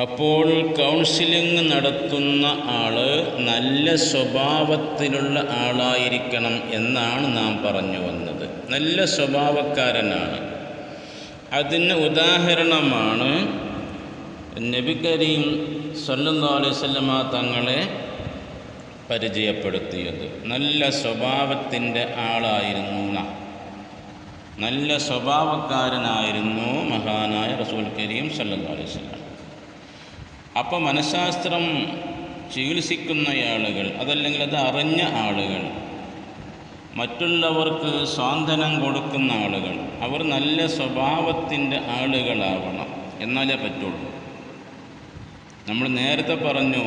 അപ്പോൾ കൗൺസിലിംഗ് നടത്തുന്ന ആൾ നല്ല സ്വഭാവത്തിലുള്ള ആളായിരിക്കണം എന്നാണ് നാം പറഞ്ഞു വന്നത്. നല്ല സ്വഭാവക്കാരനാണ്. അതിന് ഉദാഹരണമാണ് നബി കരീം സല്ലല്ലാഹു അലൈഹി വസല്ലമ തങ്ങളെ പരിചയപ്പെടുത്തിയത്. നല്ല സ്വഭാവത്തിന്റെ ആളായിരുന്നു നല്ല സ്വഭാവക്കാരനായിരുന്നു മഹാനായ റസൂൽ കരീം സല്ലല്ലാഹു അലൈഹി വസല്ലം. അപ്പോൾ മനഃശാസ്ത്രം ചികിത്സിക്കുന്ന ആളുകൾ അതല്ലെങ്കിൽ അത് അറിഞ്ഞ ആളുകൾ മറ്റുള്ളവർക്ക് സ്വാന്തനം കൊടുക്കുന്ന ആളുകൾ അവർ നല്ല സ്വഭാവത്തിന്റെ ആളുകളാവണം എന്നാലേ പറ്റുള്ളൂ. നമ്മൾ നേരത്തെ പറഞ്ഞു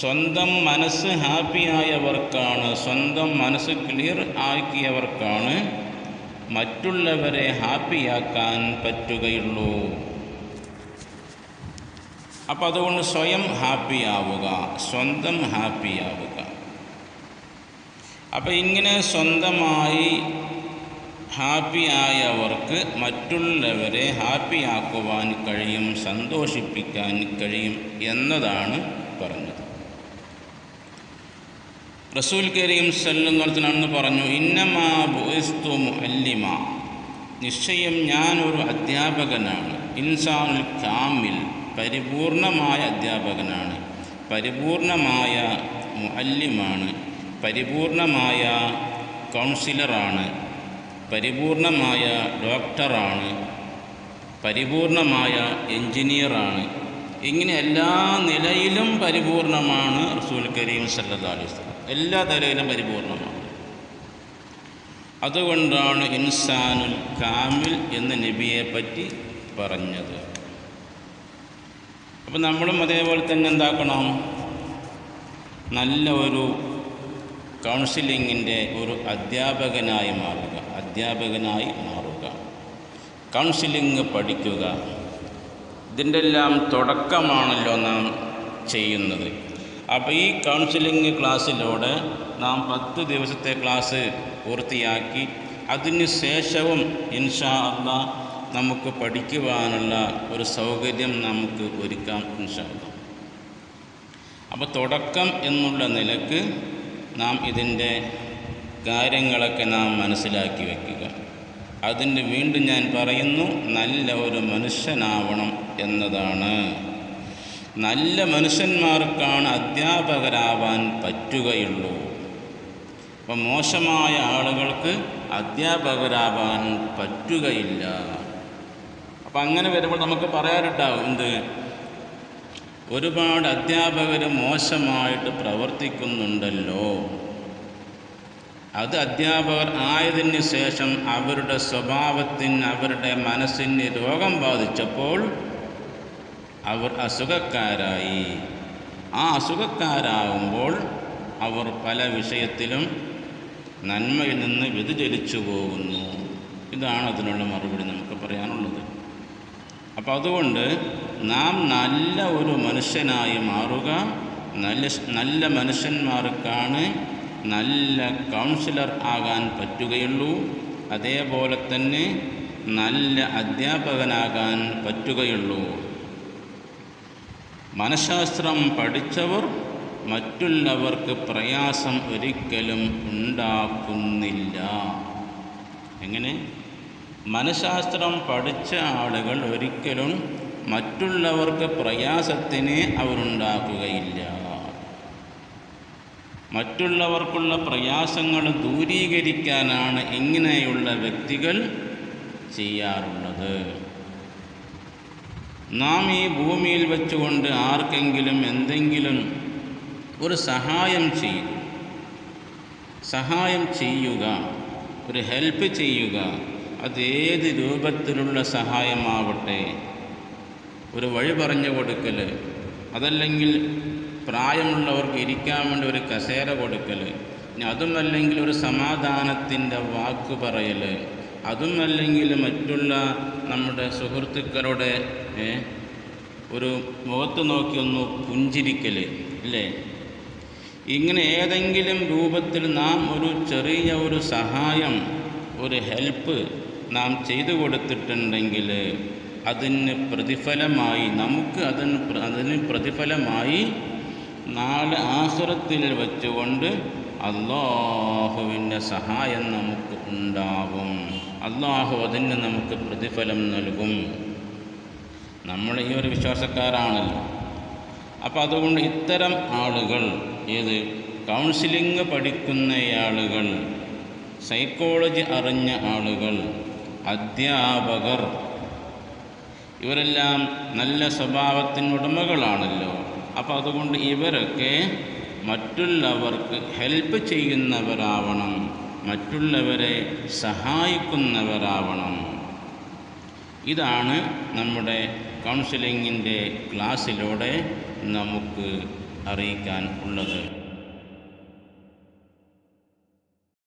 സ്വന്തം മനസ്സ് ഹാപ്പിയായവർക്കാണ് സ്വന്തം മനസ്സ് ക്ലിയർ ആക്കിയവർക്കാണ് മറ്റുള്ളവരെ ഹാപ്പിയാക്കാൻ പറ്റുകയുള്ളൂ. അപ്പം അതുകൊണ്ട് സ്വയം ഹാപ്പി ആവുക സ്വന്തം ഹാപ്പി ആവുക. അപ്പോൾ ഇങ്ങനെ സ്വന്തമായി ഹാപ്പിയായവർക്ക് മറ്റുള്ളവരെ ഹാപ്പിയാക്കുവാൻ കഴിയും സന്തോഷിപ്പിക്കാൻ കഴിയും എന്നതാണ് പറഞ്ഞത്. റസൂൽ കരീം സല്ലെന്ന് പറഞ്ഞു ഇന്നമാ ബോയിസ്തു അല്ലിമ നിശ്ചയം ഞാനൊരു അധ്യാപകനാണ് ഇൻസാനുൽ കാമിൽ. പരിപൂർണമായ അധ്യാപകനാണ്. പരിപൂർണമായ മുഅല്ലിമാണ്. പരിപൂർണമായ കൗൺസിലറാണ്. പരിപൂർണമായ ഡോക്ടറാണ്. പരിപൂർണമായ എൻജിനീയറാണ്. ഇങ്ങനെ എല്ലാ നിലയിലും പരിപൂർണമാണ് റസൂൽ കരീം വസല്ലം. എല്ലാ നിലയിലും പരിപൂർണമാണ്. അതുകൊണ്ടാണ് ഇൻസാനുൽ കാമിൽ എന്ന നബിയെ പറ്റി പറഞ്ഞത്. അപ്പം നമ്മളും അതേപോലെ തന്നെ എന്താക്കണം? നല്ല ഒരു കൗൺസിലിങ്ങിന്റെ ഒരു അധ്യാപകനായി മാറുക. അധ്യാപകനായി മാറുക. കൗൺസിലിംഗ് പഠിക്കുക. ഇതിന്റെ എല്ലാം തുടക്കമാണല്ലോ നാം ചെയ്യുന്നത്. അപ്പോൾ ഈ കൗൺസിലിംഗ് ക്ലാസ്സിലൂടെ നാം പത്ത് ദിവസത്തെ ക്ലാസ് പൂർത്തിയാക്കി. അതിന് ശേഷവും ഇൻഷാ അള്ളാ നമുക്ക് പഠിക്കുവാനുള്ള ഒരു സൗകര്യം നമുക്ക് ഒരുക്കാം ഇൻഷാ അള്ളാ അപ്പോൾ തുടക്കം എന്നുള്ള നിലയ്ക്ക് നാം ഇതിന്റെ കാര്യങ്ങളൊക്കെ നാം മനസ്സിലാക്കി വയ്ക്കുക അതിന് വീണ്ടും ഞാൻ പറയുന്നു നല്ല ഒരു മനുഷ്യനാവണം എന്നതാണ്. നല്ല മനുഷ്യന്മാർക്കാണ് അധ്യാപകരാവാൻ പറ്റുകയുള്ളൂ. അപ്പം മോശമായ ആളുകൾക്ക് അധ്യാപകരാവാൻ പറ്റുകയില്ല. അപ്പം അങ്ങനെ വരുമ്പോൾ നമുക്ക് പറയാനുണ്ടാവും എന്ത്? ഒരുപാട് അധ്യാപകർ മോശമായിട്ട് പ്രവർത്തിക്കുന്നുണ്ടല്ലോ. അത് അധ്യാപകർ ആയതിന് ശേഷം അവരുടെ സ്വഭാവത്തിന് അവരുടെ മനസ്സിന് രോഗം ബാധിച്ചപ്പോൾ അവർ അസുഖക്കാരായി. ആ അസുഖക്കാരാകുമ്പോൾ അവർ പല വിഷയത്തിലും നന്മയിൽ നിന്ന് വ്യതിചലിച്ചു പോകുന്നു. ഇതാണ് അതിനുള്ള മറുപടി നമുക്ക് പറയാനുള്ളത്. അപ്പോൾ അതുകൊണ്ട് നാം നല്ല ഒരു മനുഷ്യനായി മാറുക. നല്ല നല്ല മനുഷ്യന്മാർക്കാണ് നല്ല കൗൺസിലർ ആകാൻ പറ്റുകയുള്ളൂ. അതേപോലെ തന്നെ നല്ല അധ്യാപകനാകാൻ പറ്റുകയുള്ളൂ. മനഃശാസ്ത്രം പഠിച്ചവർ മറ്റുള്ളവർക്ക് പ്രയാസം ഒരിക്കലും ഉണ്ടാക്കുന്നില്ല. എങ്ങനെ? മനഃശാസ്ത്രം പഠിച്ച ആളുകൾ ഒരിക്കലും മറ്റുള്ളവർക്ക് പ്രയാസത്തിന് അവരുണ്ടാക്കുകയില്ല. മറ്റുള്ളവർക്കുള്ള പ്രയാസങ്ങൾ ദൂരീകരിക്കാനാണ് ഇങ്ങനെയുള്ള വ്യക്തികൾ ചെയ്യാറുള്ളത്. നാം ഈ ഭൂമിയിൽ വെച്ചുകൊണ്ട് ആർക്കെങ്കിലും എന്തെങ്കിലും ഒരു സഹായം ചെയ്തു സഹായം ചെയ്യുക ഒരു ഹെൽപ്പ് ചെയ്യുക അത് ഏത് രൂപത്തിലുള്ള സഹായമാവട്ടെ? ഒരു വഴി പറഞ്ഞു കൊടുക്കൽ അതല്ലെങ്കിൽ പ്രായമുള്ളവർക്ക് ഇരിക്കാൻ വേണ്ടി ഒരു കസേര കൊടുക്കൽ ഇനി അതുമല്ലെങ്കിൽ ഒരു സമാധാനത്തിന്റെ വാക്ക് പറയൽ അതുമല്ലെങ്കിൽ മറ്റുള്ള നമ്മുടെ സുഹൃത്തുക്കളുടെ ഒരു മുഖത്ത് നോക്കി ഒന്ന് പുഞ്ചിരിക്കൽ അല്ലേ? ഇങ്ങനെ ഏതെങ്കിലും രൂപത്തിൽ നാം ഒരു ചെറിയ ഒരു സഹായം ഒരു ഹെൽപ്പ് നാം ചെയ്തു കൊടുത്തിട്ടുണ്ടെങ്കിൽ അതിന് പ്രതിഫലമായി നമുക്ക് അതിന് അതിന് പ്രതിഫലമായി നാളെ ആസുരത്തിൽ വെച്ചുകൊണ്ട് അള്ളാഹുവിന്റെ സഹായം നമുക്ക് ഉണ്ടാവും. അള്ളാഹു അതിന് നമുക്ക് പ്രതിഫലം നൽകും. നമ്മൾ ഈ ഒരു വിശ്വാസക്കാരാണല്ലോ. അപ്പോൾ അതുകൊണ്ട് ഇത്തരം ആളുകൾ ഏത് കൗൺസിലിംഗ് പഠിക്കുന്ന ആളുകൾ സൈക്കോളജി അറിഞ്ഞ ആളുകൾ അധ്യാപകർ. ഇവരെല്ലാം നല്ല സ്വഭാവത്തിനുടമകളാണല്ലോ അപ്പോൾ അതുകൊണ്ട് ഇവരൊക്കെ മറ്റുള്ളവർക്ക് ഹെൽപ്പ് ചെയ്യുന്നവരാവണം. മറ്റുള്ളവരെ സഹായിക്കുന്നവരാവണം. ഇതാണ് നമ്മുടെ കൗൺസിലിങ്ങിന്റെ ക്ലാസ്സിലൂടെ നമുക്ക് അറിയിക്കാൻ ഉള്ളത്.